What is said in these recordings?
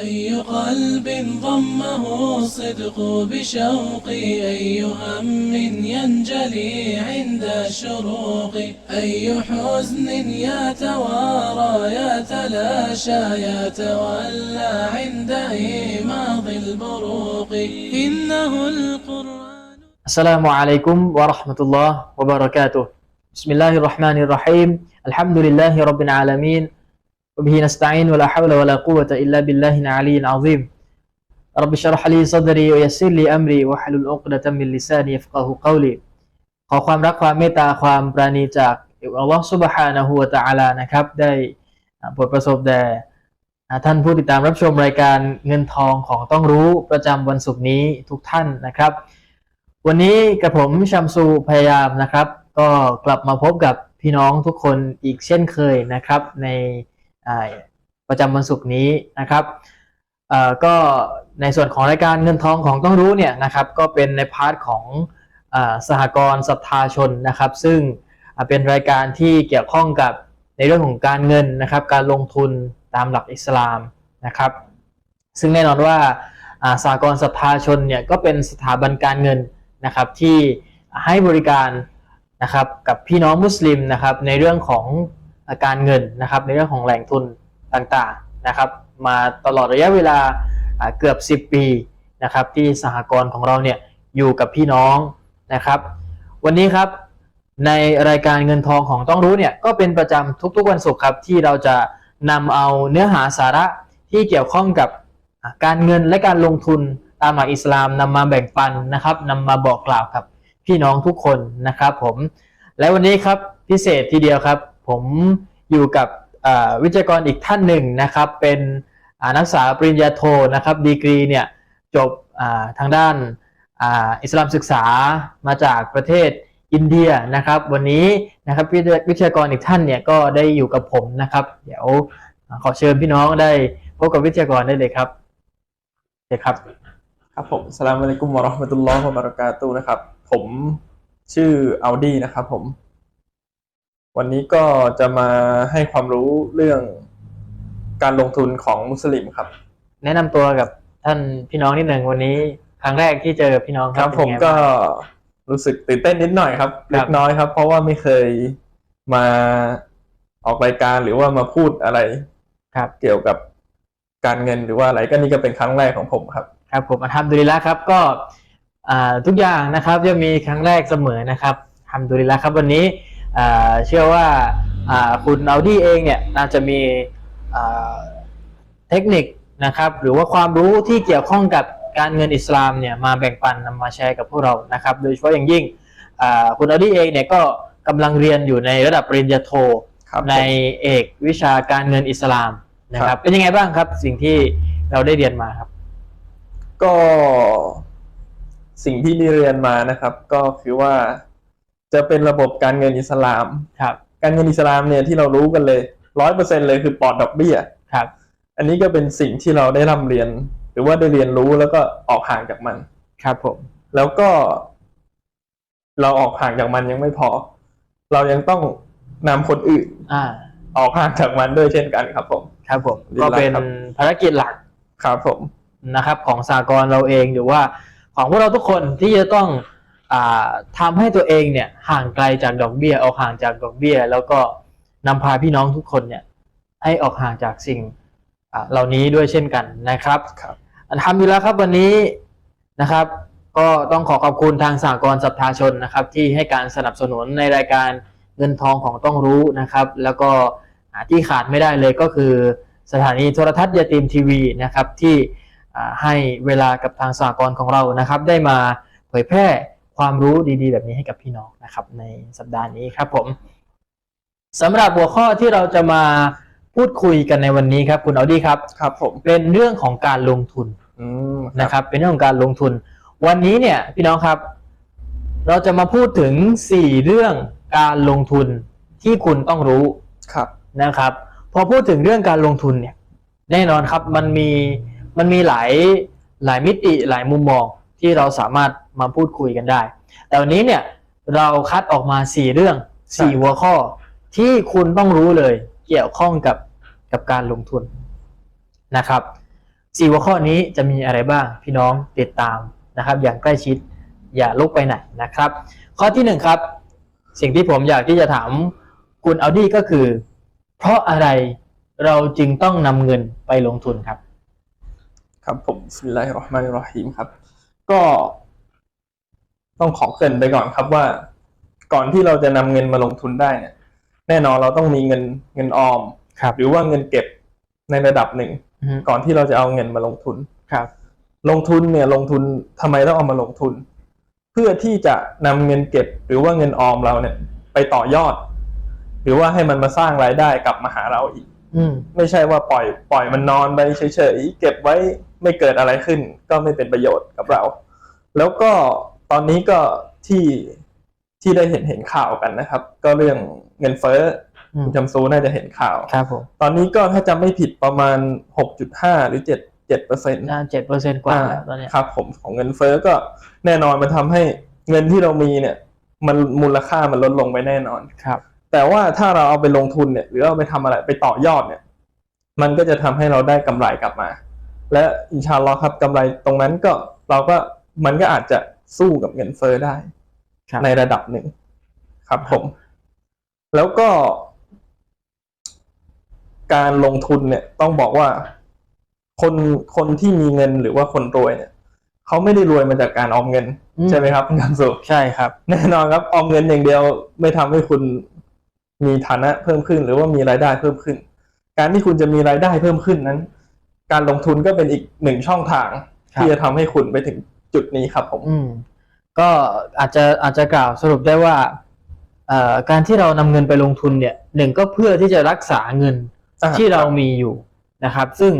أي قلب ضمه الصدق بشوقي أي هم ينجلي عند الشروق أي حزن يتوارى يتلاشى يتولى عند إيماض البروق. إنه القرآن السلام عليكم ورحمة الله وبركاته. بسم الله الرحمن الرحيم. الحمد لله رب العالمين. وبه نستعين ولا حول ولا قوة إلا بالله العلي العظيم رب اشرح لي صدري ويسر لي أمري واحلل عقدة من لساني يفقه قولي ขอความรักความเมตตาความปราณีจากอัลลอฮฺซุบฮานะฮูวะตะอาลานะครับ ได้อ่าโปรดประสบแด่อ่าท่านผู้ติดตามรับชมรายการเงินทองของต้องรู้ประจำวันศุกร์นี้ทุกท่านนะครับ วันนี้กับผมชัมซูพยายามนะครับ ก็กลับมาพบกับพี่น้องทุกคนอีกเช่นเคยนะครับ ในอ่า ประจำวันศุกร์นี้นะครับก็ในส่วนของรายการเงินทองของต้องรู้เนี่ยนะครับก็เป็นในพาร์ทของอสหกรณ์ศรัทธาชนนะครับ ซึ่งเป็นรายการที่เกี่ยวข้องกับในเรื่องของการเงินนะครับการลงทุนตามหลักอิสลามนะครับ ซึ่งแน่นอนว่าสหกรณ์ศรัทธาชนเนี่ยก็เป็นสถาบันการเงินนะครับที่ให้บริการนะครับกับพี่น้องมุสลิมนะครับในเรื่องของ การเงินนะครับในเรื่องของแหล่งทุนต่างๆนะครับ มาตลอดระยะเวลาเกือบ 10 ปีนะครับที่สหกรณ์ของเราเนี่ยอยู่กับพี่น้องนะครับ วันนี้ครับในรายการเงินทองของต้องรู้เนี่ยก็เป็นประจำทุกๆวันศุกร์ครับที่เราจะนำเอาเนื้อหาสาระที่เกี่ยวข้องกับการเงินและการลงทุนตามหลักอิสลามนำมาแบ่งปันนะครับนำมาบอกกล่าวกับพี่น้องทุกคนนะครับผมและวันนี้ครับพิเศษทีเดียวครับ ผมอยู่กับวิทยากรอีกท่านหนึ่งนะครับ เป็นนักศึกษาปริญญาโทนะครับดีกรีเนี่ยจบทางด้านอิสลามศึกษามาจากประเทศอินเดียนะครับ วันนี้นะครับวิทยากรอีกท่านเนี่ยก็ได้อยู่กับผมนะครับ เดี๋ยวขอเชิญพี่น้องได้พบกับวิทยากรได้เลยครับโอเคครับ ครับผมสลามอะลัยกุมวะราะห์มะตุลลอฮ์วะบะเราะกาตุนะครับ ผมชื่ออัลดีนะครับผม วันนี้ก็จะมาให้ความรู้เรื่องการลงทุนของมุสลิมครับ แนะนำตัวกับท่านพี่น้องนิดหนึ่งวันนี้ครั้งแรกที่เจอพี่น้องครับเป็นผมไงางก็รู้สึกตื่นเต้นนิดหน่อยครับครับ เล็กน้อยครับ เพราะว่าไม่เคยมาออกรายการหรือว่ามาพูดอะไรครับเกี่ยวกับการเงินหรือว่าอะไรก็นี่ก็เป็นครั้งแรกของผมครับ ครับผมอัลฮัมดุลิลละครับก็อ่าทุกอย่างนะครับจะมีครั้งแรกเสมอนะครับอัลฮัมดุลิลละครับวันนี้อ่า เชื่อว่าอ่าคุณเอาดี้เองเนี่ยน่าจะมีอ่าเทคนิคนะครับหรือว่าความรู้ที่เกี่ยวข้องกับการเงินอิสลามเนี่ยมาแบ่งปันนำมาแชร์กับพวกเรานะครับโดยเฉพาะอย่างยิ่งอ่าคุณเอาดี้เองเนี่ยก็กำลังเรียนอยู่ในระดับปริญญาโทครับผมในเอกวิชาการเงินอิสลามนะคครัรับบเป็นยังไงบ้างครับสิ่งที่เราได้เรียนมาครับ ก็สิ่งที่ได้เรียนมานะครับ ก็คือว่า จะเป็นระบบการเงินอิสลาม ครับ การเงินอิสลามเนี่ยที่เรารู้กันเลยร้อยเปอร์เซ็นเลยคือปลอดดอกเบี้ย ครับ อันนี้ก็เป็นสิ่งที่เราได้ร่ำเรียน หรือว่าได้เรียนรู้แล้วก็ออกห่างจากมัน ครับผม แล้วก็ เราออกห่างจากมันยังไม่พอ เรายังต้องนำคนอื่นอ่า ออกห่างจากมันด้วยเช่นกันครับผม ครับผม ดีก็แล้วเป็นครับ ภารกิจหลัก ครับผม นะครับของสากลเราเองหรือว่าของพวกเราทุกคนที่จะต้องอ่า ทำให้ตัวเองเนี่ยห่างไกลจากดอกเบี้ยออกห่างจากดอกเบี้ย แล้วก็นำพาพี่น้องทุกคนเนี่ยให้ออกห่างจากสิ่งอ่าเหล่านี้ด้วยเช่นกันนะครับครับอันทำอยู่แล้วครับวันนี้นะครับ ก็ต้องขอขอบคุณทางสากลศรัทธาชนนะครับ ที่ให้การสนับสนุนในรายการเงินทองของต้องรู้นะครับ แล้วก็อ่าที่ขาดไม่ได้เลยก็คือสถานีโทรทัศน์ยาตีมทีวีนะครับที่อ่าให้เวลากับทางสากลของเรานะครับ ได้มาเผยแพร่ ความรู้ดีๆ แบบนี้ให้กับพี่น้องนะครับ ในสัปดาห์นี้ครับผมสำหรับหัวข้อที่เราจะมาพูดคุยกันในวันนี้ครับ คุณเอาดีครับครับผมเป็นเรื่องของการลงทุนอืมนะครับ เป็นเรื่องของการลงทุน วันนี้เนี่ยพี่น้องครับ เราจะมาพูดถึง4เรื่องการลงทุนที่คุณต้องรู้ครับนะครับ พอพูดถึงเรื่องการลงทุนเนี่ย แน่นอนครับมันมีมันมีหลายหลายมิติหลายมุมมองที่เราสามารถ มาพูดคุยกันได้ แต่วันนี้เนี่ยเราคัดออกมา4เรื่อง4หัวข้อที่คุณต้องรู้เลยเกี่ยวข้องกับกับการลงทุนนะครับสี่หัวข้อนี้จะมีอะไรบ้างพี่น้องติดตามนะครับ อย่างใกล้ชิดอย่าลุกไปไหนนะครับ ข้อที่หนึ่งครับ สิ่งที่ผมอยากที่จะถามคุณเอาดี้ก็คือ เพราะอะไรเราจึงต้องนำเงินไปลงทุนครับ ครับผมบิสมิลลาฮิรเราะห์มานิรเราะฮีมครับ ก็ ต้องขอเกรินไปก่อนครับว่า ก่อนที่เราจะนำเงินมาลงทุนได้เนี่ยแน่นอนเราต้องมีเงินเงินออมครับ หรือว่าเงินเก็บในระดับหนึ่งอืมก่อนที่เราจะเอาเงินมาลงทุนครับ ลงทุนเนี่ยลงทุนทำไมต้องเอามาลงทุน เพื่อที่จะนำเงินเก็บ หรือว่าเงินออมเราเนี่ย ไปต่อยอด หรือว่าให้มันมาสร้างรายได้กลับมาหาเราอีกอืมไม่ใช่ว่าปล่อยปล่อยมันนอนไปเฉยๆเก็บไว้ไม่เกิดอะไรขึ้น ก็ไม่เป็นประโยชน์กับเรา แล้วก็ ตอนนี้ก็ที่ที่ได้เห็นเห็นข่าวกันนะครับ ก็เรื่องเงินเฟ้ออืมคุณจำซูน่าจะเห็นข่าวครับผมตอนนี้ก็ถ้าจำไม่ผิดประมาณ 6.5 หรือ 7 7เปอร์เซ็นต์น่าเจ็ดเปอร์เซ็นต์กว่าแล้วตอนเนี้ยครับ ผมของเงินเฟ้อก็แน่นอนมันทำให้เงินที่เรามีเนี่ย มันมูลค่ามันลดลงไปแน่นอนครับ แต่ว่าถ้าเราเอาไปลงทุนเนี่ย หรือเอาไปทำอะไรไปต่อยอดเนี่ย มันก็จะทำให้เราได้กำไรกลับมา และอินชาอัลลอฮ์ครับกำไรตรงนั้นก็เราก็มันก็อาจจะ สู้กับเงินเฟ้อได้ครับในระดับหนึ่งครับผม แล้วก็ การลงทุนเนี่ย ต้องบอกว่า คนคนที่มีเงินหรือว่าคนรวยเนี่ยเขาไม่ได้รวยมาจากการออมเงินอืมใช่ไหมครับคุณกันสุใช่ครับ แน่นอนครับออมเงินอย่างเดียวไม่ทำให้คุณมีฐานะเพิ่มขึ้น หรือว่ามีรายได้เพิ่มขึ้น การที่คุณจะมีรายได้เพิ่มขึ้นนั้น การลงทุนก็เป็นอีกหนึ่งช่องทางครับที่จะทำให้คุณไปถึง จุดนี้ครับผม อืมก็อาจจะอาจจะกล่าวสรุปได้ว่าเอ่อการที่เรานำเงินไปลงทุนเนี่ยหนึ่งก็เพื่อที่จะรักษาเงินอ่า ที่เรามีอยู่นะครับ ซึ่ง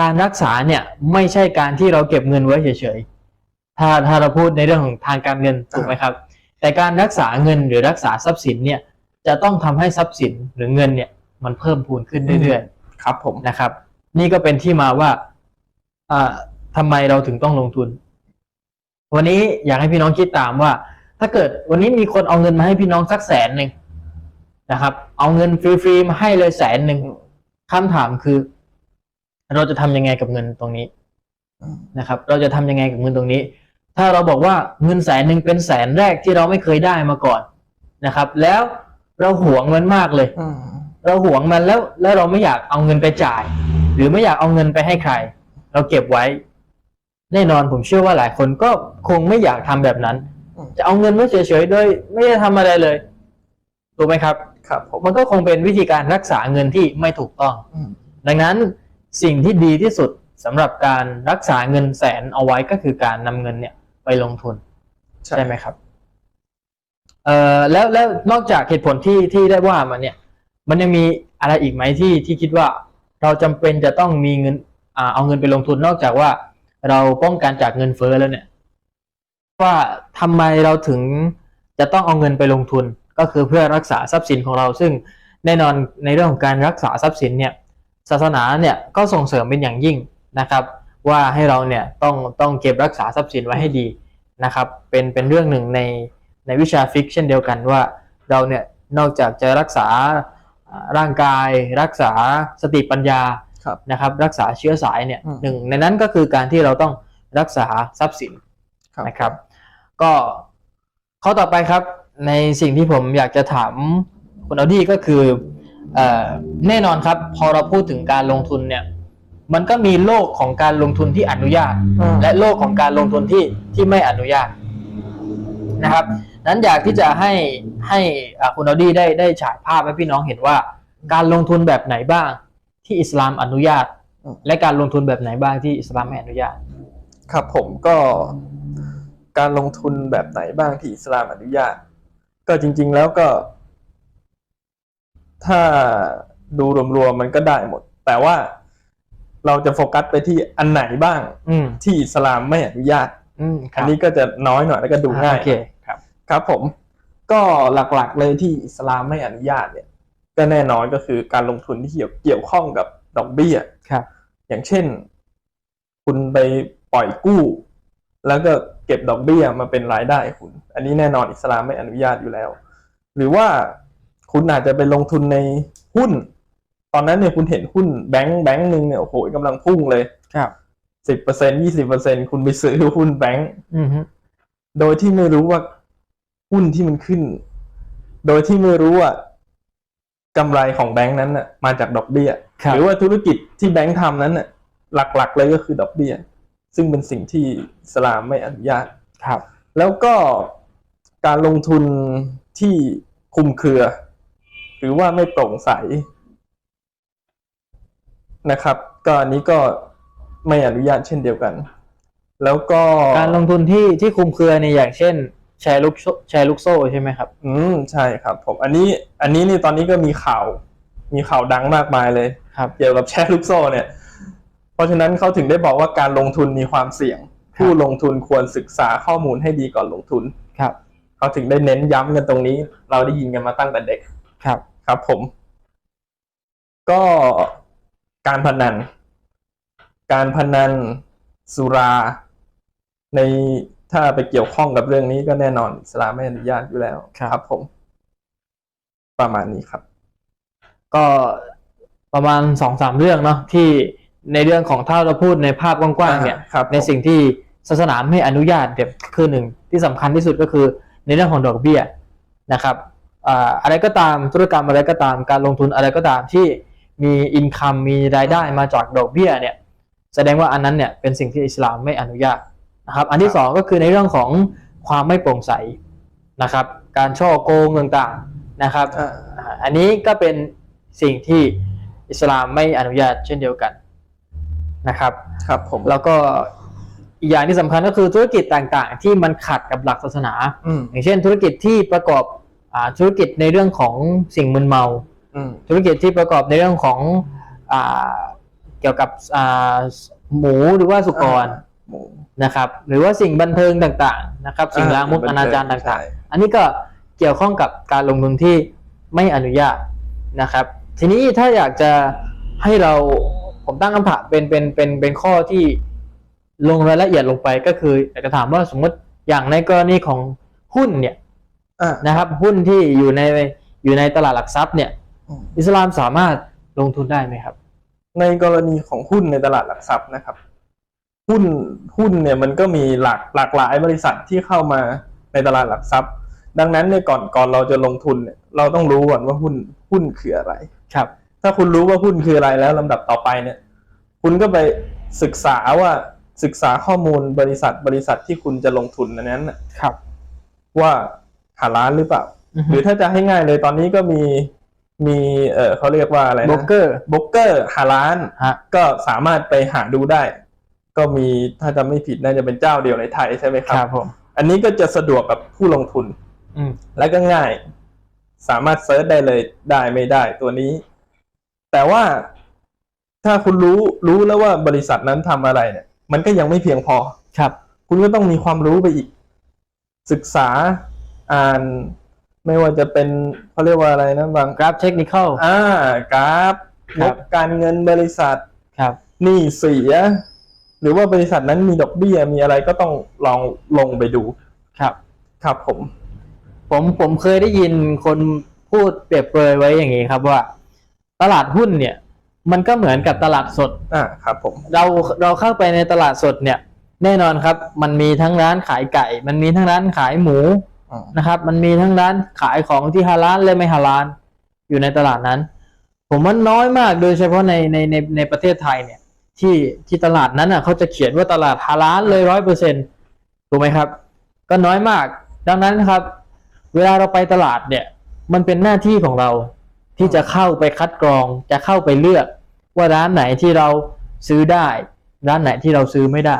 การรักษาเนี่ยไม่ใช่การที่เราเก็บเงินไว้เฉยๆถ้าถ้าเราพูดในเรื่องของทางการเงินถูกไหมครับ แต่การรักษาเงินหรือรักษาทรัพย์สินเนี่ยจะต้องทำให้ทรัพย์สินหรือเงินเนี่ยมันเพิ่มพูนขึ้นเรื่อยๆ ครับผม นะครับนี่ก็เป็นที่มาว่าอ่าทำไมเราถึงต้องลงทุน วันนี้อยากให้พี่น้องคิดตามว่า ถ้าเกิดวันนี้มีคนเอาเงินมาให้พี่น้องสักแสนหนึ่งนะครับ เอาเงินฟรีๆมาให้เลยแสนหนึ่งคำถามคือ เราจะทำยังไงกับเงินตรงนี้นะครับ เราจะทำยังไงกับเงินตรงนี้ ถ้าเราบอกว่าเงินแสนหนึ่งเป็นแสนแรกที่เราไม่เคยได้มาก่อนนะครับ แล้วเราหวงมันมากเลยเราหวงมันแล้วแล้วเราไม่อยากเอาเงินไปจ่าย หรือไม่อยากเอาเงินไปให้ใคร เราเก็บไว้ แน่นอนผมเชื่อว่าหลายคนก็คงไม่อยากทำแบบนั้นอืมจะเอาเงินไว้เฉยๆโดยไม่ได้ทำอะไรเลยถูกไหมครับครับผมมันก็คงเป็นวิธีการรักษาเงินที่ไม่ถูกต้องอืมดังนั้นสิ่งที่ดีที่สุดสำหรับการรักษาเงินแสนเอาไว้ก็คือการนำเงินเนี่ยไปลงทุนใช่ใช่ไหมครับเอ่อแล้วแล้วนอกจากเหตุผลที่ที่ได้ว่ามาเนี่ย มันยังมีอะไรอีกไหมที่ที่คิดว่าเราจำเป็นจะต้องมีเงินอ่าเอาเงินไปลงทุนนอกจากว่า เราป้องกันจากเงินเฟ้อแล้วเนี่ย ว่าทำไมเราถึงจะต้องเอาเงินไปลงทุน ก็คือเพื่อรักษาทรัพย์สินของเรา ซึ่งแน่นอนในเรื่องของการรักษาทรัพย์สินเนี่ยศาสนาเนี่ยก็ส่งเสริมเป็นอย่างยิ่งนะครับ ว่าให้เราเนี่ยต้องต้องเก็บรักษาทรัพย์สินไว้ให้ดีนะครับ เป็นเป็นเรื่องหนึ่งในในวิชาฟิกเช่นเดียวกันว่าเราเนี่ยนอกจากจะรักษาร่างกาย รักษาสติปัญญา นะครับรักษาเชื้อสายเนี่ยอืมหนึ่งในนั้นก็คือการที่เราต้องรักษาทรัพย์สินครับนะครับ ก็ข้อต่อไปครับในสิ่งที่ผมอยากจะถามคุณเอาดี้ก็คือเอ่อแน่นอนครับ พอเราพูดถึงการลงทุนเนี่ย มันก็มีโลกของการลงทุนที่อนุญาตอืมและโลกของการลงทุนที่ที่ไม่อนุญาตนะครับนั้นอยากที่จะให้ให้อ่าคุณเอาดี้ได้ได้ฉายภาพให้พี่น้องเห็นว่า การลงทุนแบบไหนบ้าง ที่อิสลามอนุญาตอืมและการลงทุนแบบไหนบ้างที่อิสลามไม่อนุญาต ครับผมก็การลงทุนแบบไหนบ้างที่อิสลามอนุญาต ก็จริง ๆ แล้วก็ ถ้าดูรวมๆมันก็ได้หมด แต่ว่าเราจะโฟกัสไปที่อันไหนบ้างอืมที่อิสลามไม่อนุญาตอืมคอัรันบนี้ก็จะน้อยหน่อยแล้วก็ดูง่ายโอเคครับ ครับผม ก็หลักๆเลยที่อิสลามไม่อนุญาตเนี่ย ก็แน่นอนก็คือการลงทุนที่เกี่ยวเกี่ยวข้องกับดอกเบี้ยครับ อย่างเช่น คุณไปปล่อยกู้ แล้วก็เก็บดอกเบี้ยมาเป็นรายได้คุณ อันนี้แน่นอนอิสลามไม่อนุญาตอยู่แล้ว หรือว่าคุณอาจจะไปลงทุนในหุ้น ตอนนั้นเนี่ยคุณเห็นหุ้นแบงค์แบงค์หนึ่งเนี่ยโอ้โหกำลังพุ่งเลยครับสิบเปอร์เซ็นยี่สิบเปอร์เซ็นคุณไปซื้อหุ้นแบงก์อืมฮึโดยที่ไม่รู้ว่าหุ้นที่มันขึ้น โดยที่ไม่รู้ว่า กำไรของแบงก์นั้นน่ะมาจากดอกเบี้ย ครับ หรือว่าธุรกิจที่แบงก์ทำนั้นน่ะหลักๆเลยก็คือดอกเบี้ย ซึ่งเป็นสิ่งที่อิสลามไม่อนุญาต ครับ แล้วก็การลงทุนที่คลุมเครือ หรือว่าไม่โปร่งใสนะครับ ก็อันนี้ก็ไม่อนุญาตเช่นเดียวกัน แล้วก็การลงทุนที่ที่คลุมเครือเนี่ยอย่างเช่น แชร์ลูกโซ่แชร์ลูกโซ่ใช่ไหมครับ อืมใช่ครับ ผมอันนี้อันนี้นี่ตอนนี้ก็มีข่าว มีข่าวดังมากมายเลยครับเกี่ยวกับแชร์ลูกโซ่เนี่ย เพราะฉะนั้นเขาถึงได้บอกว่าการลงทุนมีความเสี่ยงครับผู้ลงทุนควรศึกษาข้อมูลให้ดีก่อนลงทุนครับเขาถึงได้เน้นย้ำกันตรงนี้ เราได้ยินกันมาตั้งแต่เด็กครับ ครับ ผม ก็การพนัน การพนันสุราใน ถ้าไปเกี่ยวข้องกับเรื่องนี้ก็แน่นอนอิสลามไม่อนุญาตอยู่แล้วครับ ผม ประมาณนี้ครับ ก็ประมาณสองสามเรื่องเนาะที่ในเรื่องของถ้าเราพูดในภาพกว้างๆเนี่ย อ่าครับผม ในสิ่งที่ศาสนาไม่อนุญาตเดี๋ยวคือหนึ่งที่สำคัญที่สุดก็คือในเรื่องของดอกเบี้ยนะครับอ่าอะไรก็ตามธุรกรรมอะไรก็ตามการลงทุนอะไรก็ตามที่มีอินคัมมีรายได้มาจากดอกเบี้ยเนี่ย แสดงว่าอันนั้นเนี่ยเป็นสิ่งที่อิสลามไม่อนุญาต นะครับอันที่สองก็คือในเรื่องของความไม่โปร่งใสนะครับ การช่อโกงต่างๆนะครับอ่าอ่าอันนี้ก็เป็นสิ่งที่อิสลามไม่อนุญาตเช่นเดียวกันนะครับครับผมแล้วก็อีกอย่างที่สำคัญก็คือธุรกิจต่างๆ ที่มันขัดกับหลักศาสนาอืมอย่างเช่น ธุรกิจที่ประกอบอ่าธุรกิจในเรื่องของสิ่งมึนเมาอืมธุรกิจที่ประกอบในเรื่องของอ่าเกี่ยวกับอ่าหมูหรือว่าสุกรหมู นะครับ หรือว่าสิ่งบันเทิงต่างๆนะครับ สิ่งลามกอนาจารใช่ต่างๆ อันนี้ก็เกี่ยวข้องกับการลงทุนที่ไม่อนุญาตนะครับ ทีนี้ถ้าอยากจะให้เราผมตั้งคำถามเป็นเป็นเป็นเป็นข้อที่ลงรายละเอียดลงไปก็คืออยากจะถามว่าสมมติอย่างในกรณีของหุ้นเนี่ยอ่านะครับ หุ้นที่อยู่ในอยู่ในตลาดหลักทรัพย์เนี่ยอืมอิสลามสามารถลงทุนได้ไหมครับ ในกรณีของหุ้นในตลาดหลักทรัพย์นะครับ หุ้นหุ้นเนี่ยมันก็มีหลากหลากหลายบริษัทที่เข้ามาในตลาดหลักทรัพย์ ดังนั้นเนี่ยก่อนก่อนเราจะลงทุนเนี่ยเราต้องรู้ก่อนว่าหุ้นหุ้นคืออะไร ครับ ถ้าคุณรู้ว่าหุ้นคืออะไรแล้วลำดับต่อไปเนี่ย คุณก็ไปศึกษาว่าศึกษาข้อมูลบริษัทบริษัทที่คุณจะลงทุนในนั้นน่ะครับ ว่าหาร้านหรือเปล่าอือหฮึรือถ้าจะให้ง่ายเลยตอนนี้ก็มีมีเออเขาเรียกว่าอะไรนะโบรกเกอร์บล็อกเกอร์หาร้านฮะก็สามารถไปหาดูได้ ก็มีถ้าจำไม่ผิดน่าจะเป็นเจ้าเดียวในไทยใช่ไหมคครัรับบผมอันนี้ก็จะสะดวกกับผู้ลงทุนอืมและก็ง่าย สามารถเซิร์ชได้เลยได้ไม่ได้ตัวนี้ แต่ว่าถ้าคุณรู้รู้แล้วว่าบริษัทนั้นทำอะไรเนี่ย มันก็ยังไม่เพียงพอครับ คุณก็ต้องมีความรู้ไปอีก ศึกษาอ่านไม่ว่าจะเป็นเขาเรียกว่าอะไรนะบางกราฟเทคนิคอลอ่ากราฟคงรับบการเงินบริษัทครับหนี้เสีย หรือว่าบริษัทนั้นมีดอกเบี้ยมีอะไรก็ต้องลองลงไปดูครับ ครับผม ผมผมเคยได้ยินคนพูดเปรียบเปรยไว้อย่างนี้ครับว่า ตลาดหุ้นเนี่ย มันก็เหมือนกับตลาดสด อ่าครับผม เราเราเข้าไปในตลาดสดเนี่ย แน่นอนครับ มันมีทั้งร้านขายไก่ มันมีทั้งร้านขายหมูอืมนะครับ มันมีทั้งร้านขายของที่ฮาลาลและไม่ฮาลาลอยู่ในตลาดนั้น ผมว่าน้อยมากโดยเฉพาะในในในในประเทศไทยเนี่ย ที่ที่ตลาดนั้นอะเขาจะเขียนว่าตลาดฮาลาลเลยร้อยเปอร์เซ็นถูกไหมครับ ก็น้อยมาก ดังนั้นครับ เวลาเราไปตลาดเนี่ย มันเป็นหน้าที่ของเราที่จะเข้าไปคัดกรอง จะเข้าไปเลือก ว่าร้านไหนที่เราซื้อได้ ร้านไหนที่เราซื้อไม่ได้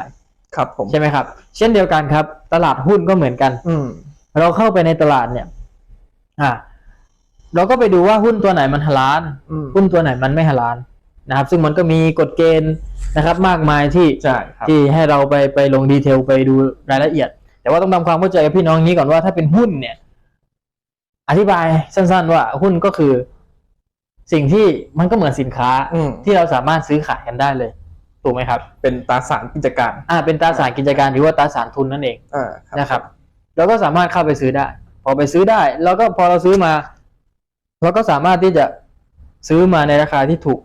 ครับผมใช่ไหมครับ เช่นเดียวกันครับ ตลาดหุ้นก็เหมือนกัน อืมเราเข้าไปในตลาดเนี่ย อ่าเราก็ไปดูว่าหุ้นตัวไหนมันฮาลาลอืมหุ้นตัวไหนมันไม่ฮาลาล นะครับ ซึ่งมันก็มีกฎเกณฑ์นะครับมากมายที่ใช่ครับที่ให้เราไปไปลงดีเทลไปดูรายละเอียด แต่ว่าต้องทำความเข้าใจกับพี่น้องอย่างนี้ก่อนว่าถ้าเป็นหุ้นเนี่ย อธิบายสั้น ๆ ว่าหุ้นก็คือ สิ่งที่มันก็เหมือนสินค้าอืมที่เราสามารถซื้อขายกันได้เลย ถูกไหมครับ เป็นตราสารกิจการอ่าเป็นตราสารกิจการหรือว่าตราสารทุนนั่นเอง อ่านะครับเราก็สามารถเข้าไปซื้อได้ พอไปซื้อได้ แล้วก็พอเราซื้อมา เราก็สามารถที่จะซื้อมาในราคาที่ถูก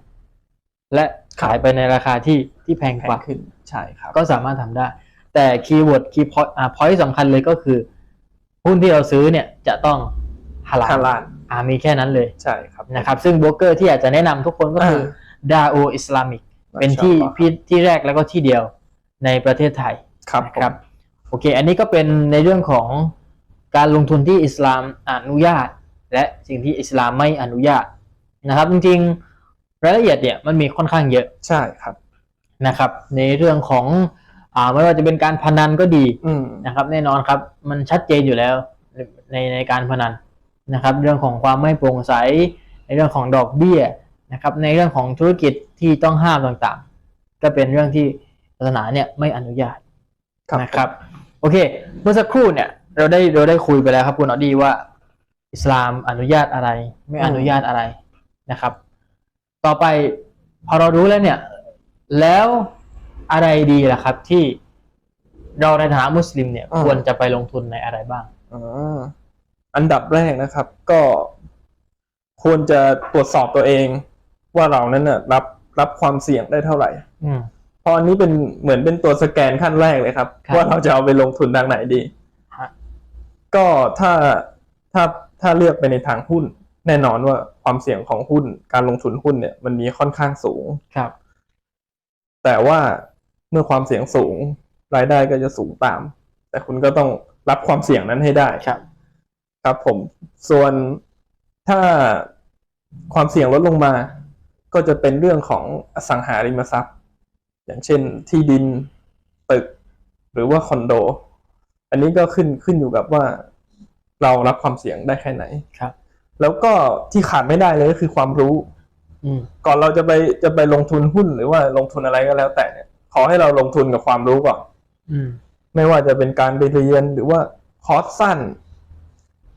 และขายไปในราคาที่ที่ที่แพงแพกว่างขึ้นใช่ครับก็สามารถทำได้ แต่คีย์เวิร์ดคีย์พอยต์อ่าพอยต์สำคัญเลยก็คือ หุ้นที่เราซื้อเนี่ยจะต้องฮาลาลฮาลาลอ่ามีแค่นั้นเลยใช่ครับนะครับ ซึ่งโบรกเกอร์ที่อยากจะแนะนำทุกคนก็คือดาโออิสลามิกเป็นที่มาชาอัลลอฮ์ที่ที่แรกแล้วก็ที่เดียวในประเทศไทยครับนะครับโอเค อันนี้ก็เป็นในเรื่องของการลงทุนที่อิสลามอนุญาต และสิ่งที่อิสลามไม่อนุญาตนะครับ จริงๆ รายละเอียดเนี่ยมันมีค่อนข้างเยอะใช่ครับนะครับ ในเรื่องของอ่าไม่ว่าจะเป็นการพนันก็ดีอืมนะครับ แน่นอนครับ มันชัดเจนอยู่แล้วในในการพนันนะครับ เรื่องของความไม่โปร่งใส ในเรื่องของดอกเบี้ยนะครับ ในเรื่องของธุรกิจที่ต้องห้ามต่างๆ ก็เป็นเรื่องที่ศาสนาเนี่ยไม่อนุญาตครับนะครับ โอเค เมื่อสักครู่เนี่ยเราได้เราได้คุยไปแล้วครับคุณออดีว่า อิสลามอนุญาตอะไร ไม่อนุญาตอะไรนะครับ ต่อไปพอเรารู้แล้วเนี่ย แล้วอะไรดีล่ะครับ ที่เราในฐานะมุสลิมเนี่ยอืมควรจะไปลงทุนในอะไรบ้าง อ่าอันดับแรกนะครับ ก็ควรจะตรวจสอบตัวเอง ว่าเรานั้นน่ะรับรับความเสี่ยงได้เท่าไหร่ อืม เพราะอันนี้เป็นเหมือนเป็นตัวสแกนขั้นแรกเลยครับ ครับว่าเราจะเอาไปลงทุนทางไหนดีฮะ ก็ถ้าถ้าถ้าเลือกไปในทางหุ้น แน่นอนว่าความเสี่ยงของหุ้นการลงทุนหุ้นเนี่ยมันมีค่อนข้างสูงครับ แต่ว่าเมื่อความเสี่ยงสูง รายได้ก็จะสูงตาม แต่คุณก็ต้องรับความเสี่ยงนั้นให้ได้ครับ ครับผมส่วนถ้าความเสี่ยงลดลงมา ก็จะเป็นเรื่องของอสังหาริมทรัพย์ อย่างเช่นที่ดินตึก หรือว่าคอนโด อันนี้ก็ขึ้นขึ้นอยู่กับว่าเรารับความเสี่ยงได้แค่ไหนครับ แล้วก็ที่ขาดไม่ได้เลยก็คือความรู้ อืม ก่อนเราจะไปจะไปลงทุนหุ้นหรือว่าลงทุนอะไรก็แล้ว แต่เนี่ยขอให้เราลงทุนกับความรู้ก่อน อืม ไม่ว่าจะเป็นการไปเรียนหรือว่าคอร์สสั้น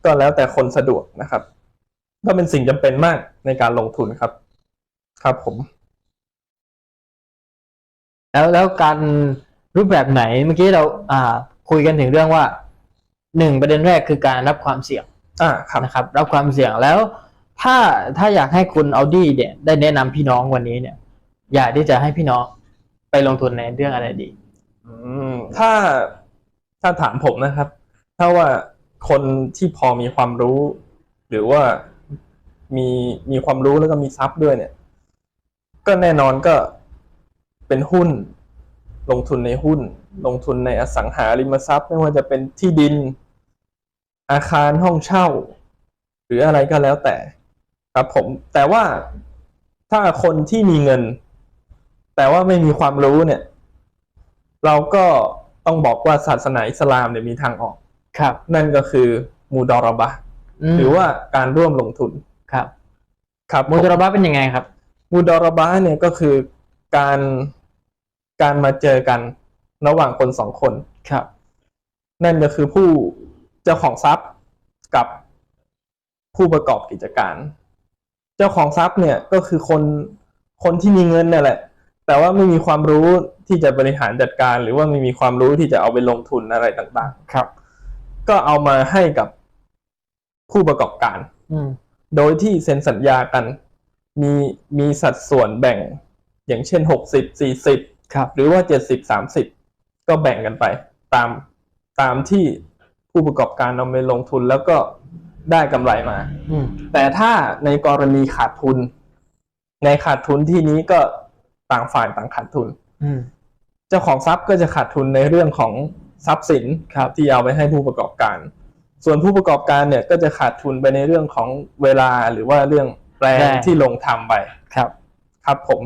ก็แล้วแต่คนสะดวกนะครับ ก็เป็นสิ่งจำเป็นมากในการลงทุนครับ ครับผม แล้วแล้วการรูปแบบไหนเมื่อกี้เรา อ่า คุยกันถึงเรื่องว่าหนึ่งประเด็นแรกคือการรับความเสี่ยง อ่าครับนะครับ รับความเสี่ยงแล้ว ถ้าถ้าอยากให้คุณเอาดี้เนี่ยได้แนะนำพี่น้องวันนี้เนี่ย อยากที่จะให้พี่น้องไปลงทุนในเรื่องอะไรดี อืมถ้าถ้าถามผมนะครับ ถ้าว่าคนที่พอมีความรู้ หรือว่ามีมีความรู้แล้วก็มีทรัพย์ด้วยเนี่ย ก็แน่นอนก็เป็นหุ้น ลงทุนในหุ้น ลงทุนในอสังหาริมทรัพย์ ไม่ว่าจะเป็นที่ดิน อาคารห้องเช่า หรืออะไรก็แล้วแต่ครับผม แต่ว่าถ้าคนที่มีเงิน แต่ว่าไม่มีความรู้เนี่ย เราก็ต้องบอกว่าศาสนาอิสลามเนี่ยมีทางออก ครับ นั่นก็คือมูดอรบะห์มหรือว่าการร่วมลงทุนครับ ครับมูตรบะเป็นยังไงครับมูดอรบะห์เนี่ยก็คือการการมาเจอกันระหว่างคนสองคนครับ นั่นก็คือผู้ เจ้าของทรัพย์กับผู้ประกอบกิจการ เจ้าของทรัพย์เนี่ยก็คือคนคนที่มีเงินนั่นแหละ แต่ว่าไม่มีความรู้ที่จะบริหารจัดการ หรือว่าไม่มีความรู้ที่จะเอาไปลงทุนอะไรต่างครับๆก็เอามาให้กับผู้ประกอบการอืมโดยที่เซ็นสัญญากัน มีมีสัดส่วนแบ่ง อย่างเช่นหกสิบสี่สิบครับหรือว่าเจ็ดสิบสามสิบก็แบ่งกันไป ตามตามที่ ผู้ประกอบการเอาไปลงทุนแล้วก็ได้กำไรมา อืม แต่ถ้าในกรณีขาดทุน ในขาดทุนที่นี้ก็ต่างฝ่ายต่างขาดทุน อืม เจ้าของทรัพย์ก็จะขาดทุนในเรื่องของทรัพย์สินครับที่เอาไปให้ผู้ประกอบการ ส่วนผู้ประกอบการเนี่ยก็จะขาดทุนไปในเรื่องของเวลาหรือว่าเรื่องแปลแปลงงที่ลงทำไป ครับ ครับผม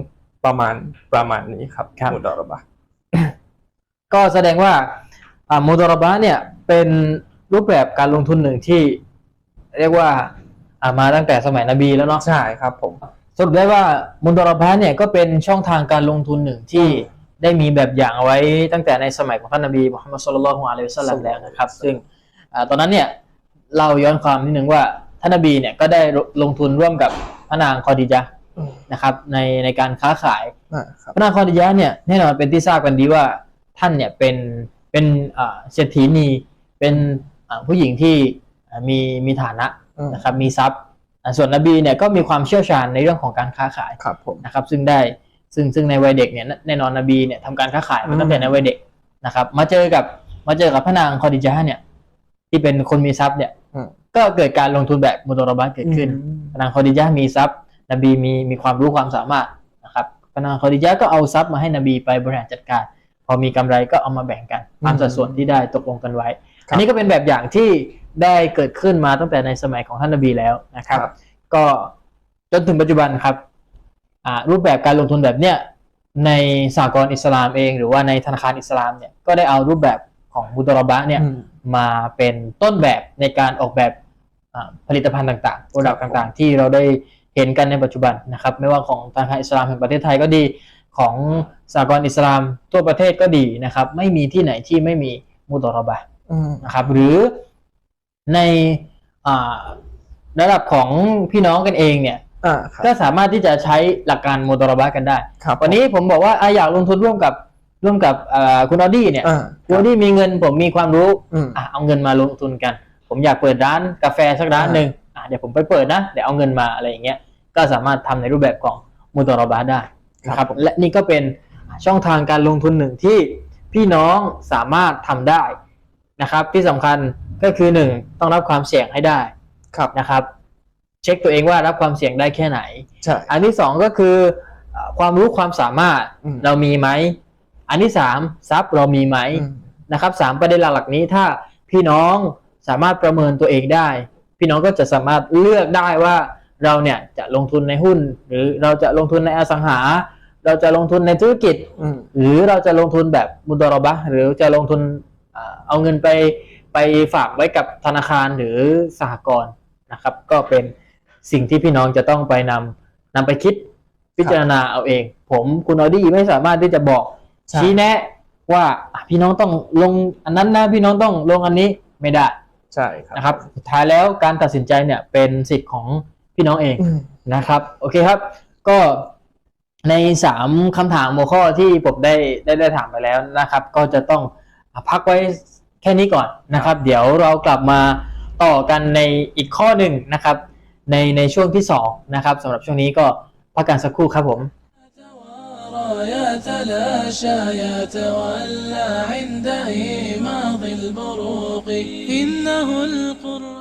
ประมาณประมาณนี้ครับครับมุดอรบะห์ก็แสดงว่า อ่ามูดอรบะเนี่ยเป็นรูปแบบการลงทุนหนึ่งที่ เรียกว่าอ่ามาตั้งแต่สมัยนบีแล้วเนาะใช่ครับผมสรุปได้ว่ามุนดอรบะเนี่ยก็เป็นช่องทางการลงทุนหนึ่งที่ได้มีแบบอย่างเอาไว้ตั้งแต่ในสมัยของท่านนบีมุฮัมมัดสุลลัลลอฮุอะลัยฮิวะซัลลัมแล้วนะครับ ซึ่งอ่าตอนนั้นเนี่ยเราย้อนความนิดนึงว่าท่านนบีเนี่ยก็ได้ลงทุนร่วมกับพระนางคอดิยะห์อืมนะครับ ในในการค้าขายอ่าครับพระนางคอดิยะห์เนี่ยแน่นอนเป็นที่ทราบกันดีว่าท่านเนี่ยเป็น เป็นอ่าเศรษฐีนีเป็นอ่าผู้หญิงที่อ่ามีมีฐานะอืมนะครับมีทรัพย์อ่าส่วนนบีเนี่ยก็มีความเชี่ยวชาญในเรื่องของการค้าขายครับผมนะครับ ซึ่งได้ซึ่งซึ่งในวัยเด็กเนี่ยแน่นอนนบีเนี่ยทำการค้าขายมาตั้งแต่อืมในวัยเด็กนะครับมาเจอกับมาเจอกับพระนางคอดิจาเนี่ยที่เป็นคนมีทรัพย์เนี่ยอืมก็เกิดการลงทุนแบบมุดอรบะเกิดขึ้นพระนางคอดิยะห์มีทรัพย์ นบีมีมีความรู้ความสามารถนะครับพระนางคอดิยะห์ก็เอาทรัพย์มาให้นบีไปบริหารจัดการ พอมีกำไรก็เอามาแบ่งกันตามสัดส่วนที่ได้ตกลงกันไว้ครับอันนี้ก็เป็นแบบอย่างที่ได้เกิดขึ้นมาตั้งแต่ในสมัยของท่านนบีแล้วนะครับครับก็จนถึงปัจจุบันครับอ่ารูปแบบการลงทุนแบบเนี้ยในสากลอิสลามเอง หรือว่าในธนาคารอิสลามเนี่ยก็ได้เอารูปแบบของมุดอรบะเนี่ยอืมมาเป็นต้นแบบในการออกแบบอ่าผลิตภัณฑ์ต่างๆโปรดักต์ครับต่างๆ ที่เราได้เห็นกันในปัจจุบันนะครับ ไม่ว่าของธนาคารอิสลามแห่งประเทศไทยก็ดี ของสากลอิสลามทั่วประเทศก็ดีนะครับ ไม่มีที่ไหนที่ไม่มีมุดอรบะอืมนะครับหรือในอ่าระดับของพี่น้องกันเองเนี่ยอ่าครับก็สามารถที่จะใช้หลักการมุดอรบะกันได้ครับวันนี้ผมบอกว่าอะอยากลงทุนร่วมกับร่วมกับอ่าคุณออดี้เนี่ยอ่าคุณออดี้มีเงินผมมีความรู้อืมอะเอาเงินมาลงทุนกัน ผมอยากเปิดร้านกาแฟสักร้านอ่าหนึ่งอะเดี๋ยวผมไปเปิดนะเดี๋ยวเอาเงินมาอะไรอย่างเงี้ยก็สามารถทำในรูปแบบของมุตอรบาได้ นะครับและนี่ก็เป็นช่องทางการลงทุนหนึ่งที่พี่น้องสามารถทำได้นะครับ ที่สำคัญก็คือหนึ่งต้องรับความเสี่ยงให้ได้ครับนะครับ เช็คตัวเองว่ารับความเสี่ยงได้แค่ไหนใช่อันที่สองก็คืออ่าความรู้ความสามารถอืมเรามีไหมอันที่สามทรัพย์เรามีไหมอืมนะครับสามประเด็นหลักๆนี้ถ้าพี่น้องสามารถประเมินตัวเองได้ พี่น้องก็จะสามารถเลือกได้ว่าเราเนี่ยจะลงทุนในหุ้น หรือเราจะลงทุนในอสังหา เราจะลงทุนในธุรกิจอืมหรือเราจะลงทุนแบบมุดอรบะห์หรือจะลงทุนอ่าเอาเงินไปไปฝากไว้กับธนาคารหรือสหกรณ์นะครับ ก็เป็นสิ่งที่พี่น้องจะต้องไปนำนำไปคิดพิจารณาเอาเอง ผมคุณออดี้ไม่สามารถที่จะบอกใช่ชี้แนะว่าอะพี่น้องต้องลงอันนั้นนะพี่น้องต้องลงอันนี้ไม่ได้ใช่ครับนะครับสุดท้ายแล้วการตัดสินใจเนี่ยเป็นสิทธิ์ของพี่น้องเองอืมนะครับ โอเคครับ ก็ ในสามคำถามหัวข้อที่ผมได้ได้ได้ถามไปแล้วนะครับ ก็จะต้องพักไว้แค่นี้ก่อนนะครับ เดี๋ยวเรากลับมาต่อกันในอีกข้อหนึ่งนะครับ ในในช่วงที่สองนะครับสำหรับช่วงนี้ก็พักกันสักครู่ครับผม توارى يتلاشى يتولى عند إيماض البروق إنه القرآن